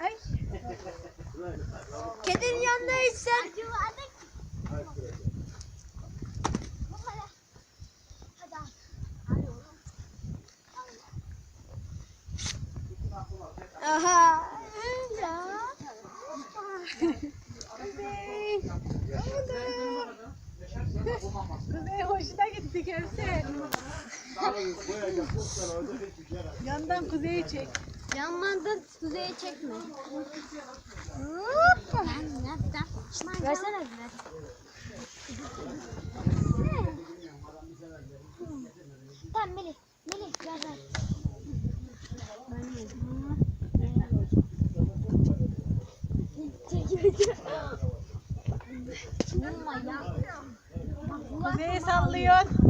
Ay. Kedinin yanındayız sen. Aha. Ya. Kuzey. Kuzey hoşuna gitti Kevser. Yandan kuzeyi çek. Yanlardan kuzeye çekme. Versene bir. Tamam Melih. Melih ver ver. Vurma ya. Kuzeyi sallıyorsun.